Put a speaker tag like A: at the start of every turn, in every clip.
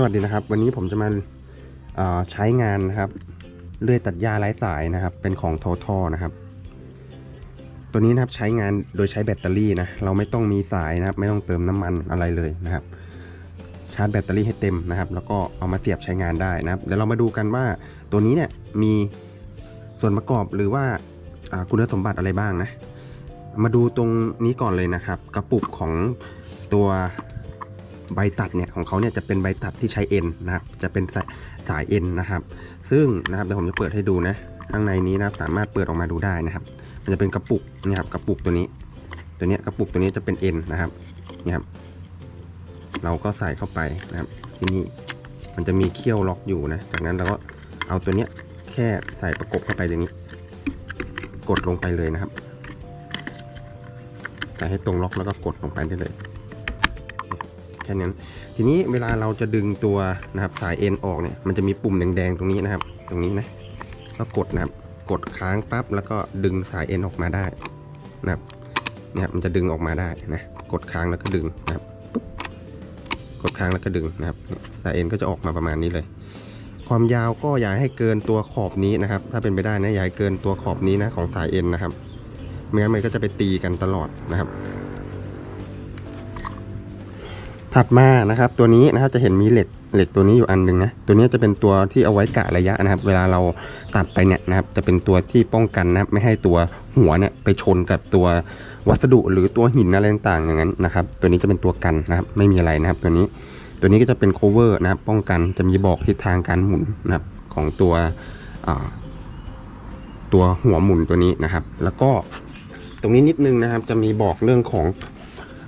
A: สวัสดีนะครับ วันนี้ผมจะมาใช้งานนะครับเลื่อยตัดหญ้าไร้สายนะครับ เป็นของโททอนะครับ ตัวนี้นะครับใช้งานโดยใช้แบตเตอรี่นะเราไม่ต้องมีสายนะครับ ไม่ต้องเติมน้ำมันอะไรเลยนะครับ ชาร์จแบตเตอรี่ให้เต็มนะครับ แล้วก็เอามาเสียบใช้งานได้นะครับเดี๋ยวเรามาดูกันว่าตัวนี้เนี่ยมีส่วนประกอบหรือว่าอ่าคุณสมบัติอะไรบ้างนะ มาดูตรงนี้ก่อนเลยนะครับ กระปุกของตัว ใบตัดเนี่ยของเขาเนี่ยจะเป็นใบตัดที่ใช้เอ็นนะครับ จะเป็นสายสายเอ็นนะครับ ซึ่งนะครับเดี๋ยวผมจะเปิดให้ดูนะ ข้างในนี้นะครับสามารถเปิดออกมาดูได้นะครับ มันจะเป็นกระปุกนี่ครับกระปุกตัวนี้ ตัวนี้กระปุกตัวนี้จะเป็นเอ็นนะครับนี่ครับ เราก็ใส่เข้าไปนะครับที่นี่มันจะมีเขี้ยวล็อกอยู่นะ จากนั้นเราก็เอาตัวเนี้ยแค่ใส่ประกบเข้าไปอย่างนี้ กดลงไปเลยนะครับ ใส่ให้ตรงล็อกแล้วก็กดลงไปได้เลย ค่นั้น ทีนี้เวลาเราจะดึงตัวนะครับสายเอ็นออกเนี่ยมันจะมีปุ่มแดงๆตรงนี้นะครับ ตรงนี้นะก็กดนะครับกดค้างปั๊บแล้วก็ดึงสายเอ็นออกมาได้นะครับเนี่ยครับมันจะดึงออกมาได้นะกดค้างแล้วก็ดึงนะครับปุ๊บกดค้างแล้วก็ดึงนะครับสายเอ็นก็จะออกมาประมาณนี้เลย ความยาวก็อย่าให้เกินตัวขอบนี้นะครับ ถ้าเป็นไปได้นะอย่าให้เกินตัวขอบนี้นะของสายเอ็นนะครับไม่งั้นมันก็จะไปตีกันตลอดนะครับ ถัดมานะครับตัวนี้นะครับจะเห็นมีเหล็กเหล็กตัวนี้อยู่อันหนึ่งนะตัวนี้จะเป็นตัวที่เอาไว้กะระยะนะครับ เวลาเราตัดไปเนี่ยนะครับ จะเป็นตัวที่ป้องกันนะครับไม่ให้ตัวหัวเนี่ยไปชนกับตัววัสดุหรือตัวหินอะไรต่างๆอย่างนั้นนะครับ ตัวนี้จะเป็นตัวกันนะครับ ไม่มีอะไรนะครับ ตัวนี้ตัวนี้ก็จะเป็น cover นะครับ ป้องกันจะมีบอกทิศทางการหมุนนะครับของตัวตัวหัวหมุนตัวนี้นะครับ แล้วก็ตรงนี้นิดนึงนะครับ จะมีบอกเรื่องของ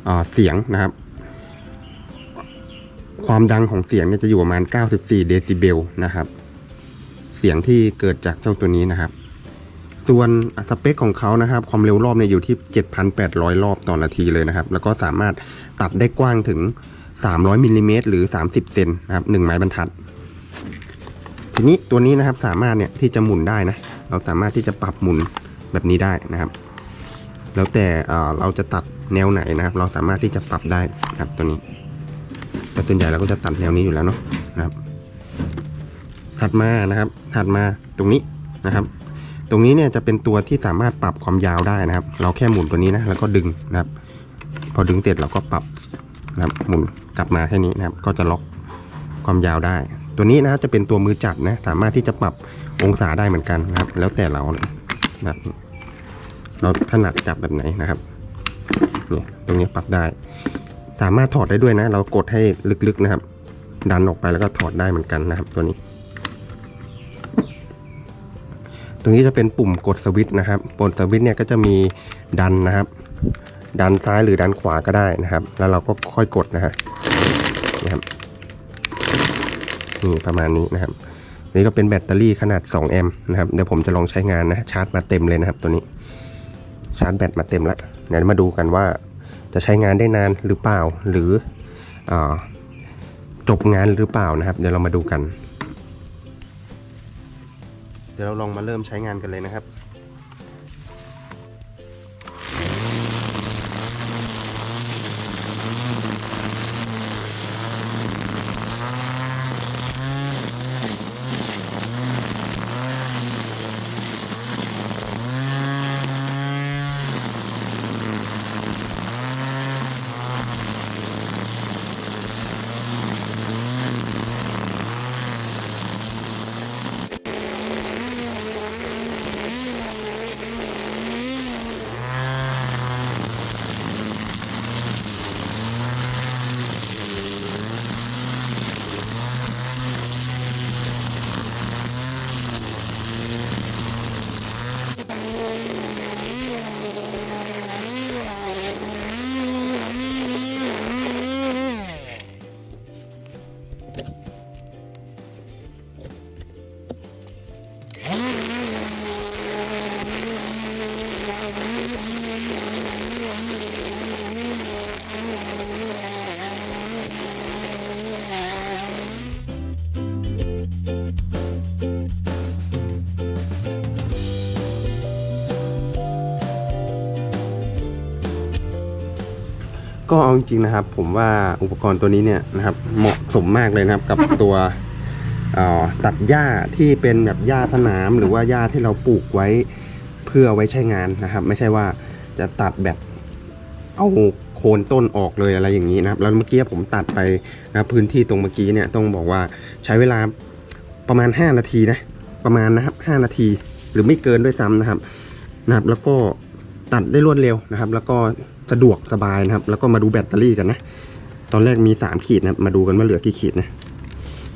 A: อเสียงนะครับ ความดังของเสียงเนี่ยจะอยู่ประมาณ 94 เดซิเบลนะครับ เสียงที่เกิดจากเจ้าตัวนี้นะครับ ส่วนสเปคของเขานะครับ ความเร็วรอบเนี่ยอยู่ที่ 7,800 รอบต่อนาทีเลยนะครับ แล้วก็สามารถตัดได้กว้างถึง 300มิลลิเมตรหรือ 30 เซนนะครับหนึ่งไม้บรรทัด ทีนี้ตัวนี้นะครับสามารถเนี่ยที่จะหมุนได้นะ เราสามารถที่จะปรับหมุนแบบนี้ได้นะครับ แล้วแต่เอ่อเราจะตัดแนวไหนนะครับ เราสามารถที่จะปรับได้นะครับตัวนี้ แต่ส่วนใหญ่เราก็จะตัดแนวนี้อยู่แล้วเนาะนะครับ ถัดมานะครับ ถัดมาตรงนี้นะครับ ตรงนี้เนี่ยจะเป็นตัวที่สามารถปรับความยาวได้นะครับ เราแค่หมุนตัวนี้นะแล้วก็ดึงนะครับ พอดึงเสร็จเราก็ปรับนะครับ หมุนกลับมาแค่นี้นะครับ ก็จะล็อกความยาวได้ ตัวนี้นะครับจะเป็นตัวมือจับนะ สามารถที่จะปรับองศาได้เหมือนกันนะครับ แล้วแต่เรานะครับเราถนัดจับแบบไหนนะครับเนี่ยตรงนี้ปรับได้ สามารถถอดได้ด้วยนะ เรากดให้ลึกๆนะครับ ดันออกไปแล้วก็ถอดได้เหมือนกันนะครับ ตัวนี้ ตรงนี้จะเป็นปุ่มกดสวิตช์นะครับปุ่มสวิตช์เนี่ยก็จะมีดันนะครับ ดันซ้ายหรือดันขวาก็ได้นะครับ แล้วเราก็ค่อยกดนะฮะนะครับนี่ประมาณนี้นะครับนี่ก็เป็นแบตเตอรี่ขนาด 2 แอมป์นะครับ เดี๋ยวผมจะลองใช้งานนะ ชาร์จมาเต็มเลยนะครับตัวนี้ ชาร์จแบตมาเต็มแล้วเดี๋ยวมาดูกันว่า จะใช้งานได้นานหรือเปล่า หรืออจบงานหรือเปล่านะครับ เดี๋ยวเรามาดูกัน เดี๋ยวเราลองมาเริ่มใช้งานกันเลยนะครับ ก็เอาจริงๆนะครับ ผมว่าอุปกรณ์ตัวนี้เนี่ยนะครับเหมาะสมมากเลยนะครับกับตัวตัดหญ้าที่เป็นแบบหญ้าสนาม หรือว่าหญ้าที่เราปลูกไว้เพื่อไว้ใช้งานนะครับ ไม่ใช่ว่าจะตัดแบบเอาโคนต้นออกเลยอะไรอย่างนี้นะครับแล้วเมื่อกี้ผมตัดไปนะพื้นที่ตรงเมื่อกี้เนี่ยต้องบอกว่าใช้เวลา ประมาณ 5 นาทีนะ ประมาณนะครับ 5 นาทีหรือไม่เกินด้วยซ้ำนะครับนะครับ แล้วก็ตัดได้รวดเร็วนะครับ แล้วก็สะดวกสบายนะครับ แล้วก็มาดูแบตเตอรี่กันนะ ตอนแรกมีสามขีดนะมาดูกันว่าเหลือกี่ขีดนะ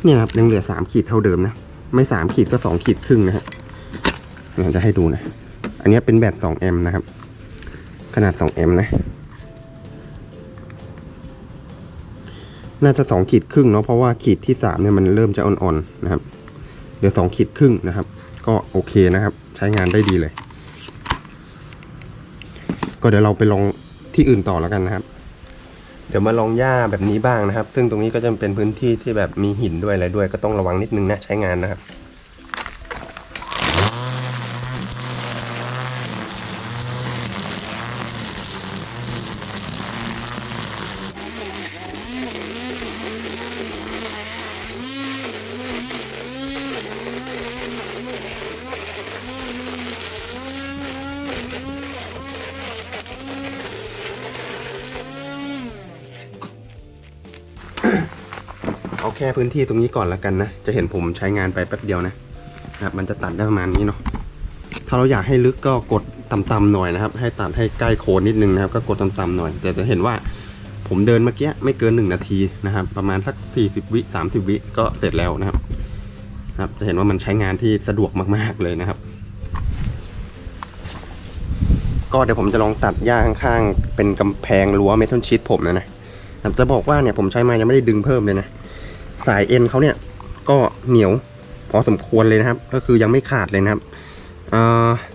A: เนี่ยนะครับยังเหลือสามขีดเท่าเดิมนะไม่สามขีดก็สองขีดครึ่งนะฮะเดี๋ยวจะให้ดูนะ อันนี้เป็นแบตสองแอมป์นะครับ ขนาดสองแอมป์นะน่าจะสองขีดครึ่งเนาะเพราะว่าขีดที่สามเนี่ยมันเริ่มจะอ่อนๆนะครับ เดี๋ยวสองขีดครึ่งนะครับ ก็โอเคนะครับ ใช้งานได้ดีเลย ก็เดี๋ยวเราไปลองที่อื่นต่อแล้วกันนะครับ เดี๋ยวมาลองหญ้าแบบนี้บ้างนะครับ ซึ่งตรงนี้ก็จะเป็นพื้นที่ที่แบบมีหินด้วยอะไรด้วย ก็ต้องระวังนิดนึงนะใช้งานนะครับ เอาแค่พื้นที่ตรงนี้ก่อนแล้วกันนะ จะเห็นผมใช้งานไปแป๊บเดียวนะนะครับ มันจะตัดได้ประมาณนี้เนาะ ถ้าเราอยากให้ลึกก็กดต่ำๆหน่อยนะครับ ให้ตัดให้ใกล้โคนนิดนึงนะครับ ก็กดต่ำๆหน่อย แต่จะเห็นว่าผมเดินเมื่อกี้ไม่เกินหนึ่งนาทีนะครับ ประมาณสักสี่สิบวิสามสิบวิก็เสร็จแล้วนะครับนะครับ จะเห็นว่ามันใช้งานที่สะดวกมากๆเลยนะครับ ก็เดี๋ยวผมจะลองตัดหญ้าข้างๆเป็นกำแพงรั้วเมทัลชีตผมนะนะจะบอกว่าเนี่ยผมใช้มายังไม่ได้ดึงเพิ่มเลยนะ สายเอ็นเขาเนี่ยก็เหนียวพอสมควรเลยนะครับ ก็คือยังไม่ขาดเลยนะครับ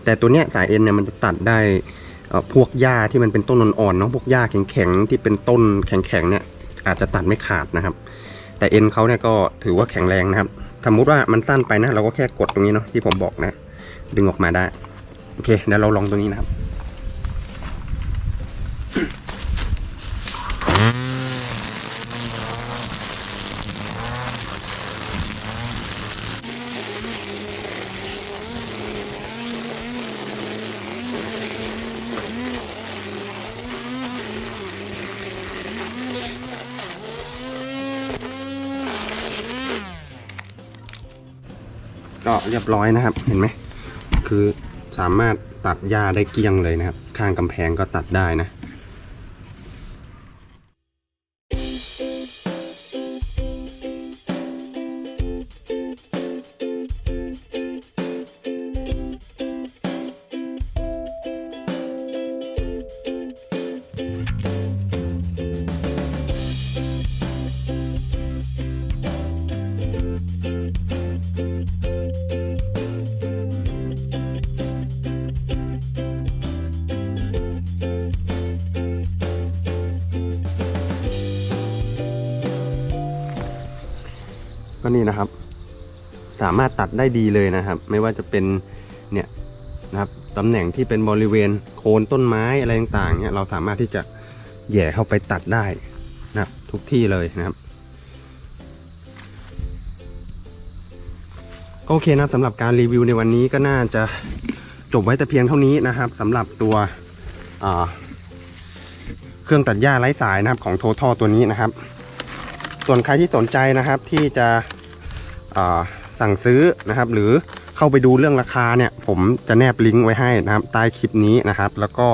A: แต่ตัวเนี้ยสายเอ็นเนี่ยมันจะตัดได้พวกหญ้าที่มันเป็นต้นอ่อนๆเนาะพวกหญ้าแข็งๆที่เป็นต้นแข็งๆเนี่ยอาจจะตัดไม่ขาดนะครับ แต่เอ็นเขาเนี่ยก็ถือว่าแข็งแรงนะครับสมมุติว่ามันสั้นไปนะ เราก็แค่กดตรงนี้เนาะที่ผมบอกนะ ดึงออกมาได้ โอเคเดี๋ยวเราลองตรงนี้นะครับ ก็เรียบร้อยนะครับ เห็นไหม คือสามารถตัดหญ้าได้เกลี้ยงเลยนะครับ ข้างกำแพงก็ตัดได้นะ นะครับ สามารถตัดได้ดีเลยนะครับ ไม่ว่าจะเป็นเนี่ยนะครับตำแหน่งที่เป็นบริเวณโคนต้นไม้อะไรต่างๆเนี่ยเราสามารถที่จะแย่เข้าไปตัดได้นะครับทุกที่เลยนะครับก็โอเคนะสำหรับการรีวิวในวันนี้ก็น่าจะจบไว้แต่เพียงเท่านี้นะครับสำหรับตัวเครื่องตัดหญ้าไร้สายนะครับของโททอตัวนี้นะครับ ส่วนใครที่สนใจนะครับที่จะ สั่งซื้อนะครับ หรือเข้าไปดูเรื่องราคาเนี่ยผมจะแนบลิงก์ไว้ให้นะครับ ใต้คลิปนี้นะครับ แล้วก็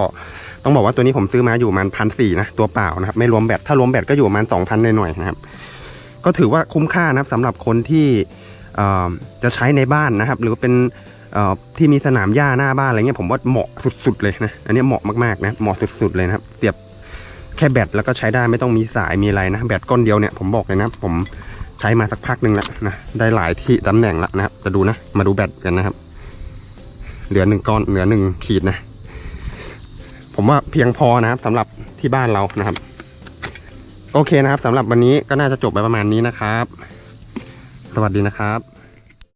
A: ต้องบอกว่าตัวนี้ผมซื้อมาอยู่ประมันพันสี่นะตัวเปล่านะครับ ไม่รวมแบตถ้ารวมแบตก็อยู่ประมาณสองพันหน่อยๆนะครับ ก็ถือว่าคุ้มค่านะครับสำหรับคนที่จะใช้ในบ้านนะครับ หรือเป็นที่มีสนามหญ้าหน้าบ้านอะไรเงี้ยผมว่าเหมาะสุดๆเลยนะอันนี้เหมาะมากๆนะเหมาะสุดๆเลยนะครับเสียบแค่แบตแล้วก็ใช้ได้ไม่ต้องมีสายมีอะไรนะแบตก้อนเดียวเนี่ยผมบอกเลยนะผม ช้มาสักพักหนึ่งแล้วนะ ได้หลายที่ตำแหน่งแล้วนะครับ จะดูนะ มาดูแบตกันนะครับ เหลือหนึ่งก้อน เหลือหนึ่งขีดนะ ผมว่าเพียงพอนะครับสำหรับที่บ้านเรานะครับ โอเคนะครับสำหรับวันนี้ก็น่าจะจบไปประมาณนี้นะครับ สวัสดีนะครับ